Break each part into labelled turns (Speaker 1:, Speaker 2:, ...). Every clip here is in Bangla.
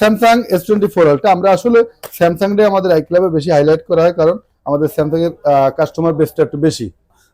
Speaker 1: Samsung S twenty four ultra আমরা আসলে স্যামসাংটাই আমাদের আই ক্লাবে বেশি হাইলাইট করা হয়, কারণ আমাদের স্যামসাং এর কাস্টমার বেসটা একটু বেশি।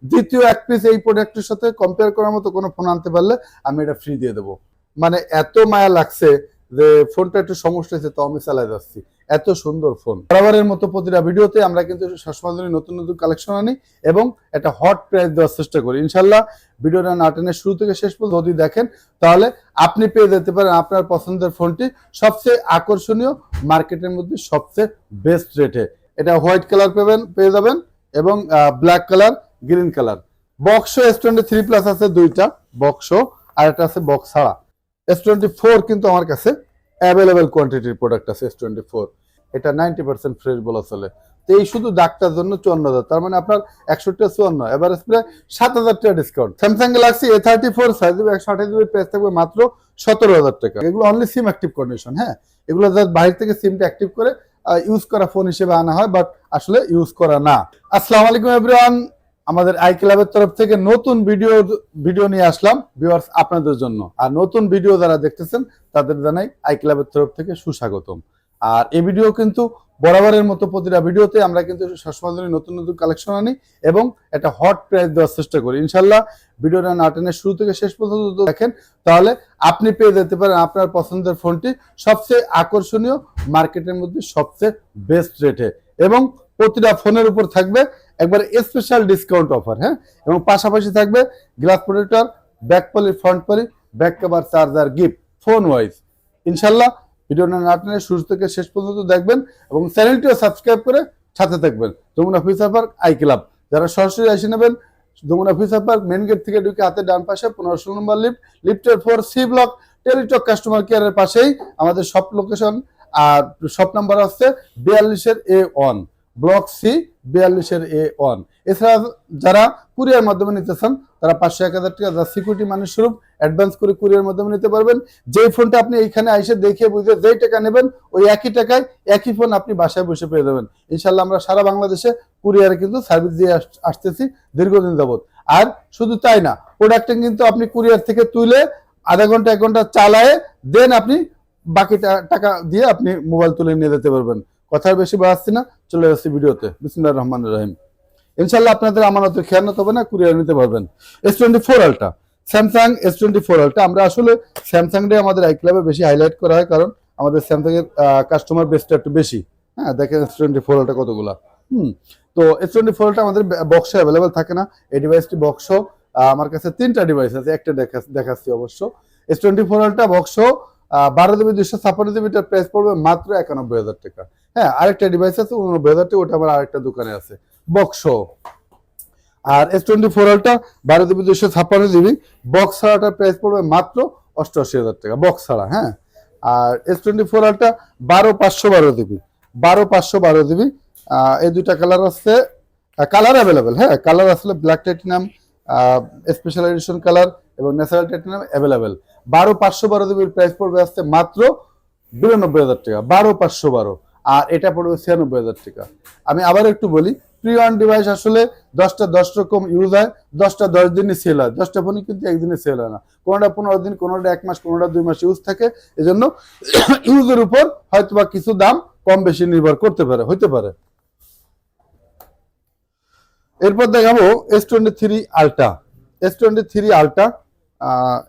Speaker 1: দ্বিতীয় এক পিস এই প্রোডাক্টের সাথে কম্পেয়ার করার মতো কোনো ফোন আনতে পারলে আমি এটা ফ্রি দিয়ে দেবো। মানে এত মায়া লাগছে যে ফোনটা একটু সমস্যা হয়েছে, তো আমি চালাই যাচ্ছি। এত সুন্দর ফোন। বরাবরের মতো প্রতিটা ভিডিওতে আমরা কিন্তু সবসময় নতুন নতুন কালেকশন আনি এবং একটা হট প্রাইস দেওয়ার চেষ্টা করি। ইনশাল্লাহ ভিডিওটা না টেনে শুরু থেকে শেষ পর্যন্ত যদি দেখেন, তাহলে আপনি পেয়ে যেতে পারেন আপনার পছন্দের ফোনটি সবচেয়ে আকর্ষণীয় মার্কেটের মধ্যে সবচেয়ে বেস্ট রেটে এটা হোয়াইট কালার পাবেন, পেয়ে যাবেন এবং ব্ল্যাক কালার গ্রিন কালার বক্সো এস থ্রি প্লাস আছে দুইটা বক্সো আর একটা আছে বক্স ছাড়া। এস টোয়েন্টি ফোর কিন্তু আমার কাছে অ্যাভেলেবেল কোয়ান্টিটির প্রোডাক্ট আছে এস টোয়েন্টি ফোর এটা নাইনটি পার্সেন্ট ফ্রেশ বলা চলে। তো এই শুধু ডাক্তার জন্য চুয়ান্ন হাজার। তার মানে আপনার একষট্টি চুয়ান্ন। এভারেজ প্রায় সাত হাজার টাকা discount Samsung Galaxy A thirty four five GB একশো আঠাশ জিবি প্রাইস থাকবে মাত্র সতেরো হাজার টাকা। এগুলো অনলি সিম অ্যাক্টিভ কন্ডিশন হ্যাঁ? এগুলো জাস্ট বাইরে থেকে সিমটা অ্যাক্টিভ করে ইউজ করা ফোন হিসেবে আনা হয় বাট আসলে ইউজ করা না। আসসালামু আলাইকুম এভরিওয়ান আমাদের আই ক্লাবের তরফ থেকে নতুন ভিডিও ভিডিও নিয়ে আসলাম ভিউয়ার্স আপনাদের জন্য। আর নতুন ভিডিও যারা দেখতেছেন, তাদের জানাই আই ক্লাবের তরফ থেকে সুস্বাগতম। আর এই ভিডিও কিন্তু বরাবরের মতো প্রতিটা ভিডিওতে আমরা কিন্তু সবসময় নতুন নতুন কালেকশন আনি এবং একটা হট প্রাইস দেওয়ার চেষ্টা করি। ইনশাল্লাহ ভিডিওটা না টেনে শুরু থেকে শেষ পর্যন্ত দেখেন, তাহলে আপনি পেয়ে যেতে পারেন আপনার পছন্দের ফোনটি সবচেয়ে আকর্ষণীয় মার্কেটের মধ্যে সবচেয়ে বেস্ট রেটে এবং প্রতিটা ফোনের উপর থাকবে একবার স্পেশাল ডিসকাউন্ট অফার হ্যাঁ? এবং পাশাপাশি থাকবে glass protector back poly front poly back cover charger gift phone wise ইনশাল্লাহ ভিডিওটা না টেনে শুরু থেকে শেষ পর্যন্ত দেখবেন এবং চ্যানেলটিও সাবস্ক্রাইব করে সাথে থাকবেন। Jamuna future park I club যারা সরাসরি এসে নেবেন, Jamuna future park main gate থেকে ঢুকে হাতে ডান পাশে পনেরো ষোলো নম্বর লিফট লিফটের four C block Teletalk customer কেয়ারের পাশেই আমাদের শপ লোকেশন আর শপ নাম্বার হচ্ছে বিয়াল্লিশের এ ওয়ান ব্লক সি বিয়াল্লিশের এ ওয়ান। এছাড়া যারা কুরিয়ার মাধ্যমে নিতে চান, তারা পাঁচশো এক হাজার টাকা যা সিকিউরিটি মানি স্বরূপ অ্যাডভান্স করে কুরিয়ার মাধ্যমে নিতে পারবেন। যেই ফোনটা আপনি এইখানে এসে দেখে বুঝে যেই টাকা নেবেন, ওই একই টাকায় একই ফোন আপনি বাসায় বসে পেয়ে যাবেন। ইনশাল্লাহ আমরা সারা বাংলাদেশে কুরিয়ারে কিন্তু সার্ভিস দিয়ে আস- আসতেছি দীর্ঘদিন যাবৎ। আর শুধু তাই না প্রোডাক্টটা কিন্তু আপনি কুরিয়ার থেকে তুলে আধা ঘণ্টা, এক ঘণ্টা চালায়ে দেন আপনি বাকি টাকা দিয়ে আপনি মোবাইল তুলে নিয়ে যেতে পারবেন। কথার বেশি বাড়াচ্ছি না, চলে যাচ্ছি ভিডিওতে। বিসমুল্লাহ রহমান রহিম। ইনশাল্লাহ আপনাদের আমানতের খেয়ানত হবে না, কুরিয়ার নিতে পারবেন। S twenty four ultra Samsung S twenty four ultra আমরা আসলে স্যামসাংটাই আমাদের আই ক্লাবে বেশি হাইলাইট করা হয়, কারণ আমাদের স্যামসাং এর কাস্টমার বেসটা একটু বেশি। হ্যাঁ দেখেন এস টোয়েন্টি ফোর আলটা কতগুলা। হুম, তো এস টোয়েন্টি ফোর আলটা আমাদের বক্সে অ্যাভেলেবেল থাকে না। এই ডিভাইসটি বক্স আমার কাছে তিনটা ডিভাইস আছে, একটা দেখা- দেখাচ্ছি অবশ্য। S twenty four ultra box বারো জিবি দুশো ছাপ্পান্ন জিবিটার প্রাইস পড়বে মাত্র একানব্বই হাজার টাকা। হ্যাঁ আরেকটা ডিভাইস আছে, উননব্বই হাজার টাকা, ওটা আবার আরেকটা দোকানে আছে। বক্স আর এস টোয়েন্টি ফোর আলটা বারো জিবি দুশো ছাপ্পান্ন জিবি বক্স ছাড়াটার প্রাইস পড়বে মাত্র অষ্টআশি হাজার টাকা বক্স ছাড়া হ্যাঁ। আর এস টোয়েন্টি ফোর আলটা বারো পাঁচশো বারো জিবি বারো পাঁচশো বারো জিবি এই দুইটা কালার আছে কালার অ্যাভেলেবেল হ্যাঁ কালার আসলে black titanium special edition colour এবং ন্যাচারাল টাইটেনিয়াম অ্যাভেলেবেল বারো পাঁচশো বারো জিবির প্রাইস পড়বে আসছে মাত্র বিরানব্বই হাজার টাকা, বারো পাঁচশো বারো। আর এটা পড়বে ছিয়ানব্বই হাজার টাকা। আমি আবার একটু বলি প্রি ওয়ান ডিভাইস আসলে দশটা দশ রকম ইউজ হয়, দশটা দশ দিনে সেল হয়। দশটা ফোনই কিন্তু একদিনে সেল হয় না। কোনোটা পনেরো দিন, কোনোটা এক মাস, কোনোটা দুই মাস ইউজ থাকে। এজন্য ইউজের উপর হয়তো বা কিছু দাম কম বেশি নির্ভর করতে পারে, হইতে পারে। এরপর দেখাবো S twenty three ultra S twenty three ultra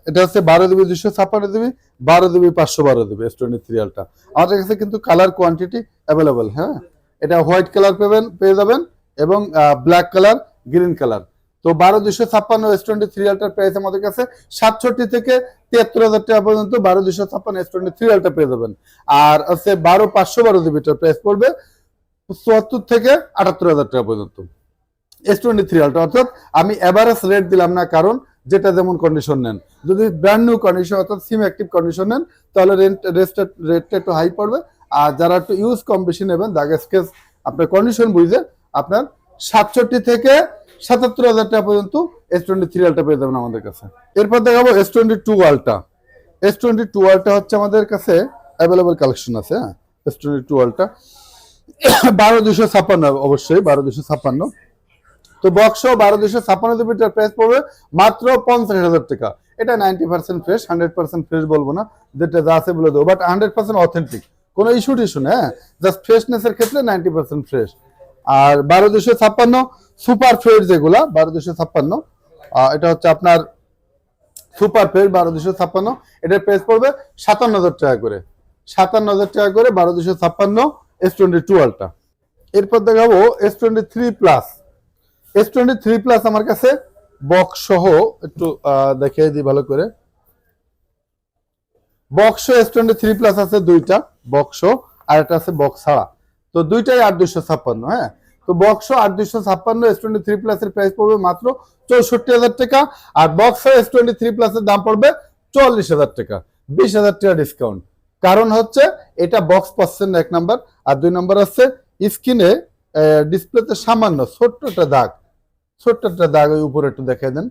Speaker 1: এটা হচ্ছে বারো দিবি দুশো ছাপ্পান্ন দিবি, বারো দিবি পাঁচশো বারো দিবি এস টোয়েন্টি থ্রি আলটা আমাদের কাছে কিন্তু কালার কোয়ান্টিটি অ্যাভেলেবেল হ্যাঁ? এটা হোয়াইট কালার পাবেন, পেয়ে যাবেন, এবং ব্ল্যাক কালার গ্রিন কালার তো বারো দুশো ছাপ্পান্ন এস টোয়েন্টি থ্রি আলটার প্রাইস আমাদের কাছে সাতষট্টি থেকে তিয়াত্তর হাজার টাকা পর্যন্ত বারো দুশো ছাপ্পান্ন এস টোয়েন্টি থ্রি আলটা পেয়ে যাবেন। আর হচ্ছে বারো পাঁচশো বারো জিবিটার প্রাইস পড়বে চুয়াত্তর থেকে আটাত্তর হাজার টাকা পর্যন্ত। এস টোয়েন্টি থ্রি আলটা অর্থাৎ আমি এভারেজ রেট দিলাম না, কারণ যেটা যেমন কন্ডিশন নেন। যদি ব্র্যান্ড নিউ কন্ডিশন অর্থাৎ সিম অ্যাক্টিভ কন্ডিশন নেন, তাহলে রেন্ট রেটটা রেটটা একটু হাই পড়বে। আর যারা একটু ইউজ কম বেশি নেবেন দাগ স্কেচ আপনার কন্ডিশন বুঝে আপনার সাতষট্টি থেকে সাতাত্তর হাজার টাকা পর্যন্ত এস টোয়েন্টি থ্রি আলটা পেয়ে যাবেন আমাদের কাছে। এরপর দেখাবো S twenty two ultra S twenty two ultra হচ্ছে আমাদের কাছে অ্যাভেলেবেল কালেকশন আছে হ্যাঁ? এস টোয়েন্টি টু আলটা বারো দুশো ছাপ্পান্ন, অবশ্যই বারো দুশো ছাপ্পান্ন। তো বক্স বারো দুশো ছাপ্পান্ন জিবিটার প্রাইস পড়বে মাত্র পঞ্চাশ হাজার টাকা। এটা ninety percent fresh hundred percent fresh বলব না, যেটা যা আছে বলে দেবো। বাট হান্ড্রেড পার্সেন্ট অথেন্টিক কোনো ইস্যু টিস্যু না হ্যাঁ? জাস্ট ফ্রেশনেসের ক্ষেত্রে নাইনটি পার্সেন্ট ফ্রেশ আর বারো দুশো ছাপ্পান্ন সুপার ফ্রেশ যেগুলা বারো দুশো ছাপ্পান্ন এটা হচ্ছে আপনার সুপার ফ্রেশ বারো দুশো ছাপ্পান্ন। এটার প্রাইস পড়বে সাতান্ন হাজার টাকা করে। সাতান্ন হাজার টাকা করে বারো দুশো ছাপ্পান্ন এস টোয়েন্টি টুয়েলভটা এরপর দেখাবো S twenty three plus S twenty three plus আমার কাছে বক্স সহ একটু দেখিয়ে দিই ভালো করে। Box S twenty three plus আছে দুইটা বক্স আর একটা আছে বক্স ছাড়া। তো দুইটাই আট দুশো ছাপ্পান্ন হ্যাঁ? তো বক্স প্রাইস পড়বে মাত্র চৌষট্টি হাজার টাকা, আর বক্স এস টোয়েন্টি থ্রি দাম পড়বে চুয়াল্লিশ হাজার টাকা, বিশ হাজার টাকা ডিসকাউন্ট কারণ হচ্ছে এটা বক্স পাচ্ছেন এক নাম্বার আর দুই নাম্বার হচ্ছে স্ক্রিনে ডিসপ্লেতে সামান্য, ছোট্ট একটা দাগ। ছোট্ট একটা দাগ ওই উপরে একটু দেখে দেন।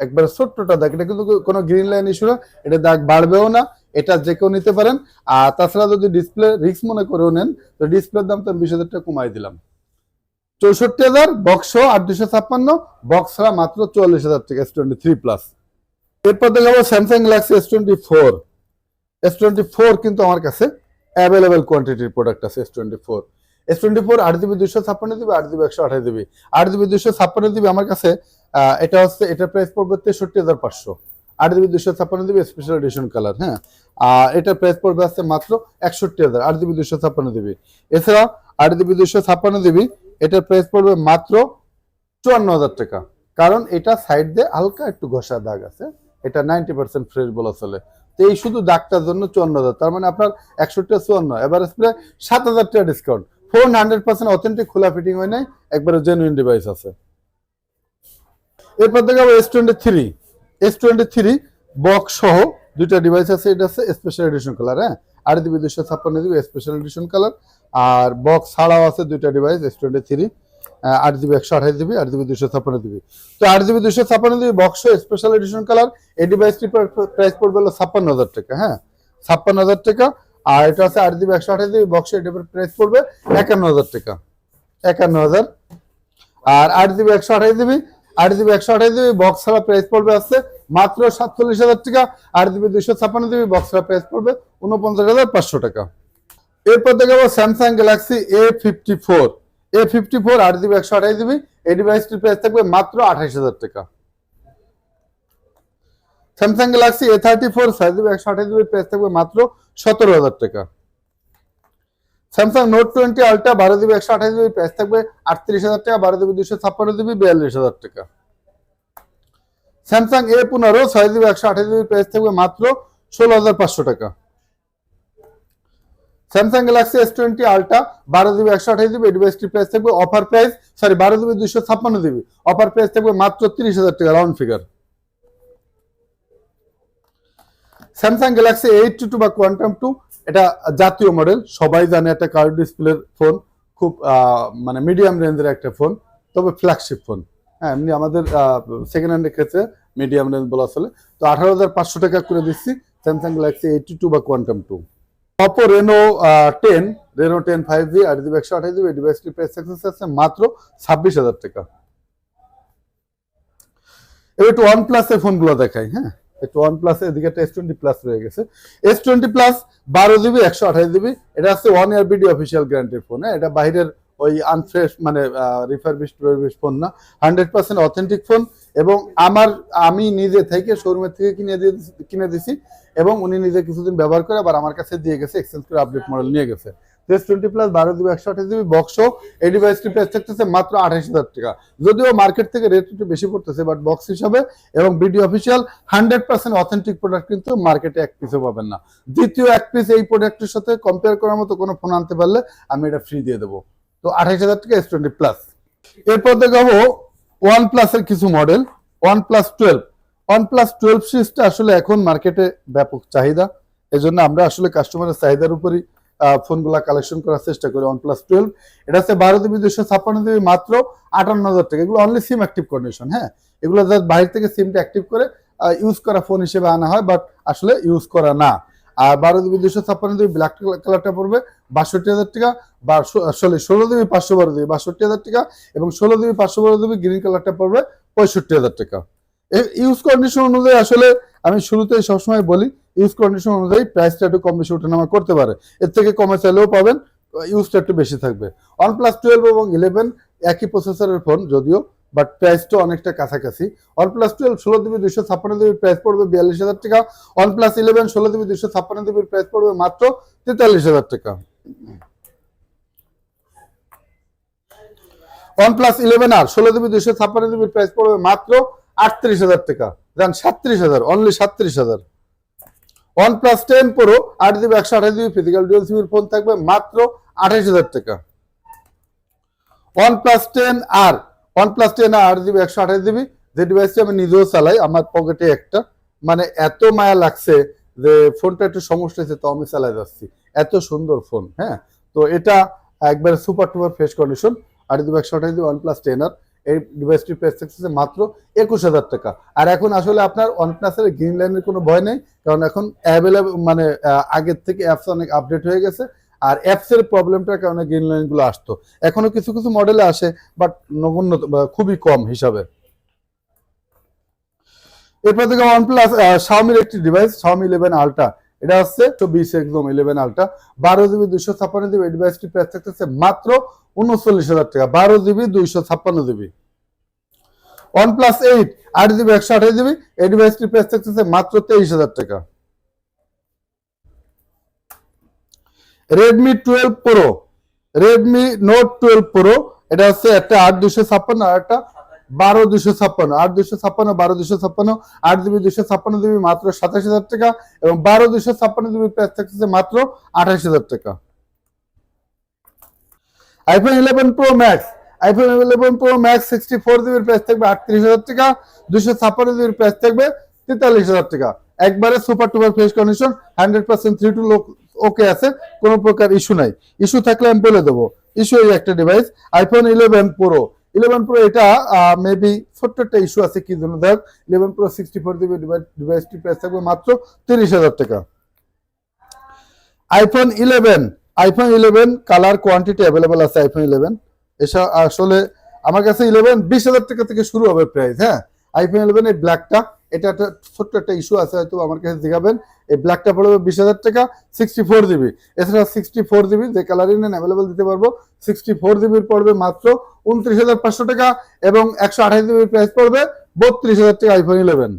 Speaker 1: একবার ছোট্টটা দাগ, এটা কিন্তু কোনো গ্রিন লাইন ইস্যু না, এটা দাগ বাড়বেও না, এটা যে কেউ নিতে পারেন। আর তাছাড়া যদি ডিসপ্লে রিক্স মনে করেও নেন, তো ডিসপ্লের দাম তো বিশ হাজার টাকা কমাই দিলাম। চৌষট্টি হাজার বক্স আট দুশো ছাপ্পান্ন বক্স ছাড়া মাত্র চুয়াল্লিশ হাজার টাকা এস টোয়েন্টি থ্রি প্লাস এরপর দেখাবো Samsung galaxy S twenty four S twenty four কিন্তু আমার কাছে অ্যাভেলেবেল কোয়ান্টিটির প্রোডাক্ট আছে S twenty four S twenty four আট জিবি দুশো ছাপ্পান্ন জিবি আট জিবি একশো আঠাশ জিবি আট জিবি দুশো ছাপ্পান্ন জিবি আমার কাছে এটা হচ্ছে এটার প্রাইস পড়বে তেষট্টি হাজার পাঁচশো। আট জিবি দুশো ছাপ্পান্ন জিবি স্পেশাল এডিশন কালার হ্যাঁ? আর এটার প্রাইস পড়বে আসছে মাত্র একষট্টি হাজার আট জিবি দুশো ছাপ্পান্ন জিবি এছাড়া আট জিবি দুশো ছাপ্পান্ন জিবি এটার প্রাইস পড়বে মাত্র চুয়ান্ন হাজার টাকা। কারণ এটা সাইড দিয়ে হালকা একটু ঘষা দাগ আছে, এটা নাইনটি পার্সেন্ট ফ্রেশ বলা চলে। তো এই শুধু দাগটার জন্য চুয়ান্ন হাজার, তার মানে আপনার একষট্টি চুয়ান্ন, এবার প্রায় সাত হাজার টাকা discount phone hundred percent authentic খোলা ফিটিং হয় নাই, একবারে জেনুইন ডিভাইস আছে। এরপর দেখাবো S twenty three S twenty three box সহ দুইটা ডিভাইস আছে, এটা আছে স্পেশাল এডিশন কালার হ্যাঁ? আট জিবি দুশো ছাপ্পান্ন দিবি স্পেশাল এডিশন কালার আর বক্স ছাড়াও আছে দুইটা ডিভাইস এস টোয়েন্টি থ্রি আট জিবি একশো আঠাশ জিবি আট জিবি দুশো ছাপ্পান্ন জিবি তো আট জিবি দুশো ছাপ্পান্ন GB box special edition colour এই ডিভাইসটি প্রাইস পড়বে হলো ছাপ্পান্ন হাজার টাকা হ্যাঁ? ছাপ্পান্ন হাজার টাকা আর এটা আছে আট জিবি একশো আঠাশ জিবি বক্স এটার প্রাইস পড়বে একান্ন হাজার টাকা। একান্ন হাজার। আর আট জিবি একশো আঠাশ জিবি আট জিবি একশো আঠাশ জিবি বক্স ছাড়া প্রাইস পড়বে আছে মাত্র সাতচল্লিশ হাজার টাকা। আট জিবি দুশো ছাপ্পান্ন জিবি বক্স ছাড়া প্রাইস পড়বে উনপঞ্চাশ হাজার পাঁচশো টাকা। এরপর দেখাবো Samsung galaxy A fifty four A fifty four আট জিবি একশো আঠাশ জিবি এই ডিভাইসটির প্রাইস থাকবে মাত্র আঠাশ হাজার টাকা। Samsung galaxy A thirty four ছয় জিবি একশো আঠাশ জিবি প্রাইস থাকবে মাত্র সতেরো হাজার টাকা। স্যামসাং নোট টোয়েন্টি আলট্রা বারো জিবি একশো আঠাশ জিবি প্রাইস থাকবে, আটত্রিশ হাজার টাকা, বারো জিবি দুশো ছাপ্পান্ন জিবি বিয়াল্লিশ হাজার টাকা। স্যামসাং এ পনেরো, ছয় জিবি একশো আঠাশ জিবি প্রাইস থাকবে মাত্র ষোলো হাজার পাঁচশো টাকা। Samsung galaxy S twenty ultra বারো জিবি একশো আঠাশ জিবি ডিভাইসটির প্রাইস থাকবে অফার প্রাইস সরি বারো জিবি দুশো ছাপ্পান্ন জিবি অফার প্রাইস থাকবে মাত্র তিরিশ হাজার টাকা round figure Samsung galaxy eight two বা কোয়ান্টাম টু এটা জাতীয় মডেল সবাই জানে একটা কার্ড ডিসপ্লের ফোন খুব মানে মিডিয়াম রেঞ্জের একটা ফোন তবে ফ্ল্যাগশিপ ফোন হ্যাঁ এমনি আমাদের সেকেন্ড হ্যান্ডের ক্ষেত্রে মিডিয়াম রেঞ্জ বলা চলে। তো আঠারো হাজার পাঁচশো টাকা করে দিচ্ছি স্যামসাং গ্যালাক্সি এইট টু বা quantum two Oppo Reno ten Reno ten five G আট জিবি একশো আঠাশ জিবি ডিভাইসটি প্রাইস আছে, মাত্র ছাব্বিশ হাজার টাকা। এবার একটু ওয়ান প্লাসের ফোনগুলো দেখাই হ্যাঁ। ওয়ান এদিকে একটা এস টোয়েন্টি প্লাস রয়ে গেছে। এস টোয়েন্টি প্লাস বারো জিবি একশো আঠাশ জিবি এটা ওয়ান ইয়ার বিডি অফিসিয়াল গ্যারান্টির ফোন হ্যাঁ? এটা বাইরের ওই আনফ্রেশ মানে রিফারবিশ টুরবিশ ফোন না। হান্ড্রেড পার্সেন্ট অথেন্টিক ফোন এবং আমার, আমি নিজে থেকে শোরুমের থেকে কিনে দিয়ে কিনে দিছি এবং উনি নিজে কিছুদিন ব্যবহার করে আবার আমার কাছে দিয়ে গেছে এক্সচেঞ্জ করে আপডেট মডেল নিয়ে গেছে। এস টোয়েন্টি প্লাস বারো জিবি বক্স এই ডিভাইসটি থাকতেছে মাত্র হাজার টাকা। যদিও মার্কেট থেকে রেট একটু বেশি পড়তেছে বাট বক্স এবং হান্ড্রেড পার্সেন্ট অথেন্টিক প্রোডাক্ট কিন্তু মার্কেটে এক পিসও পাবেন না। দ্বিতীয় এক পিস এই প্রোডাক্টের সাথে কম্পেয়ার করার মতো কোনো ফোন আনতে পারলে আমি এটা ফ্রি দিয়ে দেবো। তো হাজার টাকা এস টোয়েন্টি প্লাস এরপর দেখাবো কিছু model one plus twelve one plus twelve আসলে এখন মার্কেটে ব্যাপক চাহিদা। আমরা আসলে কাস্টমারের চাহিদার উপরই ফোনগুলা কালেকশন করার চেষ্টা করি ওয়ান প্লাস টুয়েলভ এটা হচ্ছে বারো জিবি দুশো ছাপ্পান্ন জিবি মাত্র আটান্ন হাজার টাকা। এগুলো অনলি সিম অ্যাক্টিভ কন্ডিশন হ্যাঁ? এগুলো জাস্ট বাইরে থেকে সিমটা অ্যাক্টিভ করে ইউজ করা ফোন হিসেবে আনা হয় বাট আসলে ইউজ করা না। আর বারো জিবি দুশো ছাপ্পান্ন জিবি ব্ল্যাক কালারটা পড়বে বাষট্টি হাজার টাকা, বা আসলে ষোলো জিবি পাঁচশো বারো জিবি বাষট্টি হাজার টাকা, এবং ষোলো জিবি পাঁচশো বারো জিবি গ্রিন কালারটা পড়বে পঁয়ষট্টি হাজার টাকা ইউজ কন্ডিশন অনুযায়ী আসলে আমি শুরুতেই সবসময় বলি ইউজ কন্ডিশন অনুযায়ী প্রাইসটা একটু কম বেশি ওঠানামা করতে পারে। এর থেকে কমে চাইলেও পাবেন ইউজটা একটু বেশি থাকবে। ওয়ান প্লাস টুয়েলভ এবং ইলেভেন একই প্রসেসরের ফোন যদিও বাট প্রাইসটা অনেকটা কাছাকাছি। ওয়ান প্লাস টুয়েলভ ষোলো জিবি দুশো ছাপ্পান্ন জিবির প্রাইস পড়বে বিয়াল্লিশ হাজার টাকা। ওয়ান প্লাস ইলেভেন ষোলো জিবি দুইশো ছাপ্পান্ন জিবির প্রাইস পড়বে মাত্র তেতাল্লিশ হাজার টাকা। ওয়ান প্লাস ইলেভেন আর ষোলো জিবি দুইশো ছাপ্পান্ন জিবির প্রাইস পড়বে মাত্র আটত্রিশ হাজার টাকা। দেন সাতত্রিশ হাজার অনলি সাতত্রিশ হাজার। ওয়ান প্লাস টেন প্রো আট জিবি একশো আঠাশ জিবি ফিজিক্যাল ডুয়েল সিবির ফোন থাকবে মাত্র আঠাশ হাজার টাকা। One plus ten R one plus ten R আট জিবি একশো আঠাশ জিবি যে ডিভাইসটি আমি নিজেও চালাই, আমার পকেটে একটা। মানে এত মায়া লাগছে যে ফোনটা একটু সমস্যা হয়েছে, তো আমি চালাই যাচ্ছি। এত সুন্দর ফোন হ্যাঁ? তো এটা একবারে সুপার টুপার ফ্রেশ কন্ডিশন আট জিবি একশো আঠাশ ওয়ান প্লাস টেন আর এই ডিভাইসটির প্রাইস থাকছে মাত্র একুশ হাজার টাকা। আর এখন আসলে আপনার ওয়ান প্লাসের গ্রিন লাইনের কোনো ভয় নেই, কারণ এখন অ্যাভেলেবল মানে আগের থেকে অ্যাপস অনেক আপডেট হয়ে গেছে, আর অ্যাপস এর প্রবলেমটার কারণে গ্রিন লাইনগুলো আসতো। এখনও কিছু কিছু মডেলে আসে বাট নগণ্য খুবই কম হিসাবে। এরপর থেকে ওয়ান প্লাস শাওমির একটি ডিভাইস শাওমি ইলেভেন আলট্রা এটা হচ্ছে একশো বিশ একদম ইলেভেন আলট্রা বারো জিবি দুইশো ছাপ্পান্ন জিবি এই ডিভাইসটি প্রাইস থাকতেছে মাত্র উনচল্লিশ হাজার টাকা। বারো জিবি দুইশো ছাপ্পান্ন জিবি। ওয়ান প্লাস এইট আট জিবি একশো আঠাশ জিবি এই ডিভাইসটির প্রাইস থাকতেছে মাত্র তেইশ হাজার টাকা। Redmi twelve pro Redmi note twelve pro এটা হচ্ছে একটা আট দুশো ছাপ্পান্ন আর একটা বারো দুশো ছাপ্পান্ন, আট দুশো ছাপ্পান্ন, বারো দুশো ছাপ্পান্ন, আট জিবি দুশো ছাপ্পান্ন জিবি মাত্র সাতাশ হাজার টাকা এবং বারো দুশো ছাপ্পান্ন জিবি প্রাইস থাকতেছে মাত্র আঠাশ হাজার টাকা। IPhone eleven pro max iPhone eleven pro max sixty four জিবির প্রাইস থাকবে আটত্রিশ হাজার টাকা, দুশো ছাপ্পান্ন জিবির প্রাইস থাকবে তেতাল্লিশ হাজার টাকা। একবারে super টুপার fresh condition hundred percent three two লোক ওকে আছে, কোনো প্রকার ইস্যু নাই। ইস্যু থাকলে আমি বলে দেবো। ইস্যু একটা device iPhone eleven pro eleven pro এটা মেবি ছোট্ট একটা ইস্যু আছে কি জন্য দেখ eleven pro sixty four GB ডিভাইসটি প্রাইস থাকবে মাত্র তিরিশ হাজার টাকা। IPhone eleven iPhone eleven colour quantity available আছে আইফোন ইলেভেন এসা, আসলে আমার কাছে ইলেভেন বিশ হাজার টাকা থেকে শুরু হবে প্রাইস হ্যাঁ? আইফোন ইলেভেন এই ব্ল্যাকটা এটা একটা ছোট্ট একটা ইস্যু আছে, হয়তো আমার কাছে দেখাবেন। এই ব্ল্যাকটা পড়বে বিশ হাজার টাকা সিক্সটি ফোর জিবি এছাড়া সিক্সটি ফোর জিবি যে কালারই নেন অ্যাভেলেবল দিতে পারব। সিক্সটি ফোর জিবির পড়বে মাত্র উনত্রিশ হাজার পাঁচশো টাকা এবং একশো আঠাশ জিবির প্রাইস পড়বে বত্রিশ হাজার টাকা iPhone eleven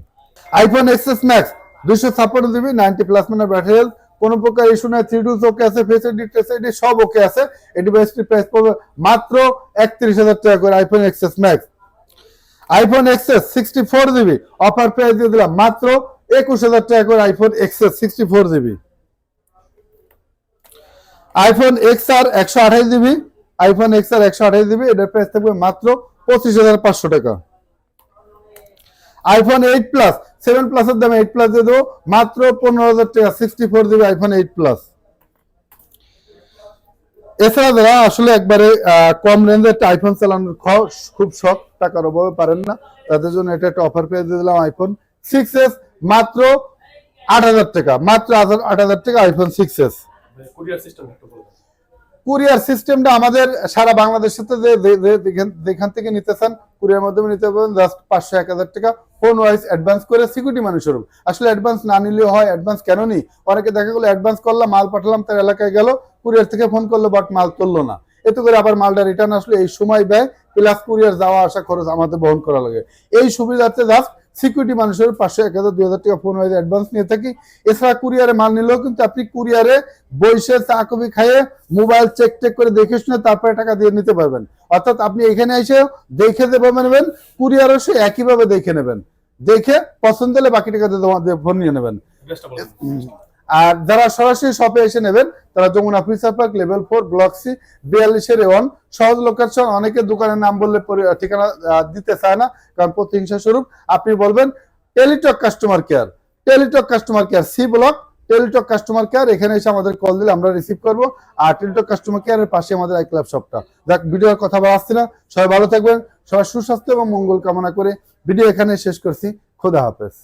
Speaker 1: iPhone XS max দুইশো ছাপ্পান্ন জিবি নাইনটি প্লাস মানে ব্যাটারি হেলথ কোনো প্রকার ইস্যু নাই থ্রি টুস ওকে আছে ফেস আইডি টেস আইডি সব ওকে আছে। এই ডিভাইসটির প্রাইস পড়বে মাত্র একত্রিশ হাজার টাকা করে iPhone XS max iPhone XS sixty four GB offer price দিয়ে দিলাম মাত্র একুশ হাজার টাকা করে iPhone XS sixty four GB iPhone X R একশো আঠাশ জিবি আইফোন এক্স আর একশো আঠাশ জিবি এটার প্রাইস থাকবে মাত্র পঁচিশ হাজার পাঁচশো টাকা। আইফোন এইট প্লাস সেভেন প্লাসের দামে এইট প্লাস দিয়ে দেবো, মাত্র পনেরো হাজার টাকা sixty four GB iPhone eight plus এছাড়া যারা আসলে একবারে কম রেঞ্জে আইফোন চালানোর খুব শখ টাকার অভাবে পারেন না। তাদের জন্য এটা একটা অফার পেয়ে দিলাম আইফোন সিক্স এস মাত্র আট হাজার টাকা। মাত্র আট হাজার টাকা আইফোন সিক্স এস
Speaker 2: কুরিয়ার
Speaker 1: সিস্টেমটা আমাদের সারা বাংলাদেশের সাথে যেখান থেকে নিতে চান কুরিয়ার মাধ্যমে নিতে পারবেন। জাস্ট পাঁচশো এক হাজার টাকা। ফোন ওয়াইজ অ্যাডভান্স করে সিকিউরিটি মানুষ স্বরূপ আসলে অ্যাডভান্স না নিলেও হয় অ্যাডভান্স কেন নি অনেকে দেখা গেলো অ্যাডভান্স করলাম, মাল পাঠালাম, তার এলাকায় গেল কুরিয়ার থেকে ফোন করল বাট মাল তুললো না। এতে করে আবার মালটা রিটার্ন আসলে, এই সময় ব্যয় প্লাস কুরিয়ার যাওয়া আসা খরচ আমাদের বহন করা লাগে। এই সুবিধাতে জাস্ট সিকিউরিটি মানুষের পাশে এক হাজার দুই হাজার টাকা ফোন ওয়াইজ অ্যাডভান্স নিয়ে থাকি। এছাড়া কুরিয়ারে মাল নিলেও কিন্তু আপনি কুরিয়ারে বইসে চা কফি খাইয়ে মোবাইল চেক টেক করে দেখে শুনে তারপরে টাকা দিয়ে নিতে পারবেন। অর্থাৎ আপনি এখানে এসে দেখে যেভাবে নেবেন কুরিয়ারও সে একইভাবে দেখে নেবেন। দেখে পছন্দ হলে বাকি টাকা দিয়ে ফোন নিয়ে নেবেন। আর যারা সরাসরি শপে এসে নেবেন, তারা Jamuna future park level four block C বিয়াল্লিশের one সহজ লোকেশন অনেকে দোকানের নাম বললে ঠিকানা দিতে চায় না, কারণ প্রতিহিংসা স্বরূপ। আপনি বলবেন Teletalk customer care Teletalk customer care C block Teletalk customer care এখানে এসে আমাদের কল দিলে আমরা রিসিভ করব। আর টেলিটক কাস্টমার কেয়ারের পাশে আমাদের আই ক্লাব শপটা যাক ভিডিওর কথা আসছে না। সবাই ভালো থাকবেন সবাই সুস্বাস্থ্য এবং মঙ্গল কামনা করে ভিডিও এখানে শেষ করছি। খোদা হাফেজ।